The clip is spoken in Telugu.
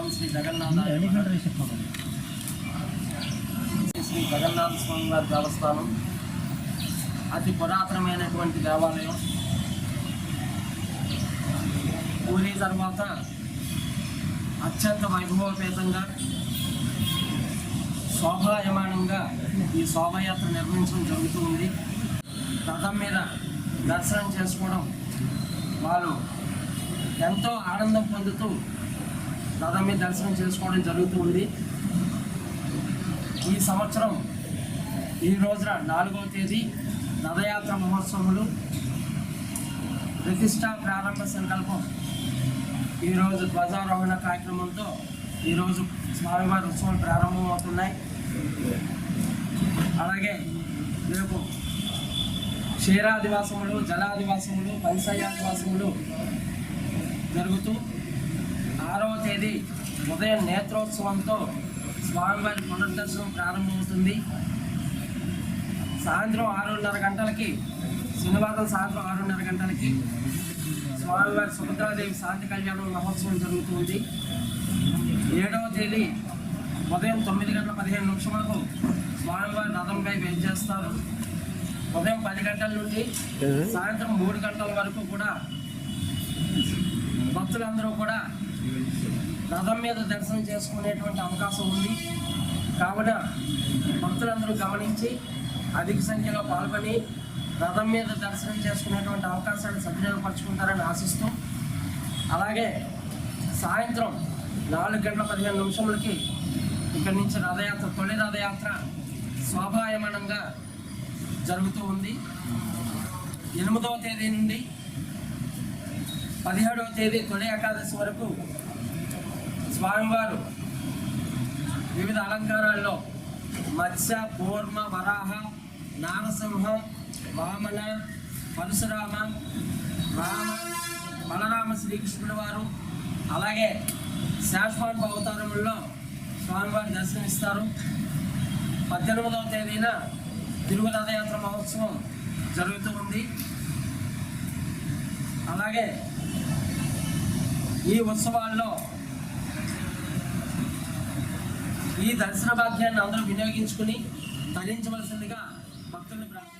ఓం శ్రీ జగన్నాథాయ నమః. శ్రీ జగన్నాథ స్వామి వారి దేవస్థానం. అతి పురాతనమైనటువంటి దేవాలయం. పూరి తర్వాత అత్యంత వైభవపేతంగా శోభాయమానంగా ఈ శోభయాత్ర నిర్వహించడం జరుగుతూ ఉంది రథం మీద దర్శనం చేసుకోవడం వాళ్ళు ఎంతో ఆనందం పొందుతూ రథం మీద దర్శనం చేసుకోవడం జరుగుతుంది. ఈ సంవత్సరం ఈ రోజున నాలుగవ తేదీ రథయాత్ర మహోత్సవములు. ప్రతిష్ట ప్రారంభ సంకల్పం. ఈరోజు ధ్వజారోహణ కార్యక్రమంతో ఈరోజు స్వామివారి ఉత్సవాలు ప్రారంభమవుతున్నాయి. అలాగే రేపు క్షీరాదివాసములు జలాదివాసములు పంచయాదివాసములు జరుగుతూ తేదీ ఉదయం నేత్రోత్సవంతో స్వామివారి పునర్దర్శనం ప్రారంభమవుతుంది. సాయంత్రం ఆరున్నర గంటలకి శనివారం సాయంత్రం ఆరున్నర గంటలకి స్వామివారి సుభద్రాదేవి శాంతి కళ్యాణం మహోత్సవం జరుగుతుంది. ఏడవ తేదీ ఉదయం తొమ్మిది గంటల పదిహేను నిమిషములకు స్వామివారి రథంపై చేస్తారు ఉదయం పది గంటల నుండి సాయంత్రం మూడు గంటల వరకు కూడా భక్తులందరూ కూడా రథం మీద దర్శనం చేసుకునేటువంటి అవకాశం ఉంది. కావున భక్తులందరూ గమనించి అధిక సంఖ్యలో పాల్గొని రథం మీద దర్శనం చేసుకునేటువంటి అవకాశాన్ని సద్వినియోగపరచుకుంటారని ఆశిస్తూ అలాగే సాయంత్రం నాలుగు గంటల పదిహేను నిమిషములకి ఇక్కడి నుంచి రథయాత్ర తొలి రథయాత్ర శోభాయమానంగా జరుగుతూ ఉంది. ఎనిమిదవ తేదీ నుండి పదిహేడవ తేదీ తొలి ఏకాదశి వరకు స్వామివారు వివిధ అలంకారాల్లో మత్స్య పూర్మ వరాహ నారసింహ వామన పరశురామ రామ బలరామ శ్రీకృష్ణుడు వారు అలాగే శాశ్వత అవతారంలో స్వామివారి దర్శనమిస్తారు. పద్దెనిమిదవ తేదీన తిరుగు రథయాత్ర మహోత్సవం జరుగుతూ ఉంది. అలాగే ఈ ఉత్సవాల్లో ఈ దర్శన భాగ్యాన్ని అందరూ వినియోగించుకుని తరించవలసిందిగా భక్తుల్ని ప్రార్థన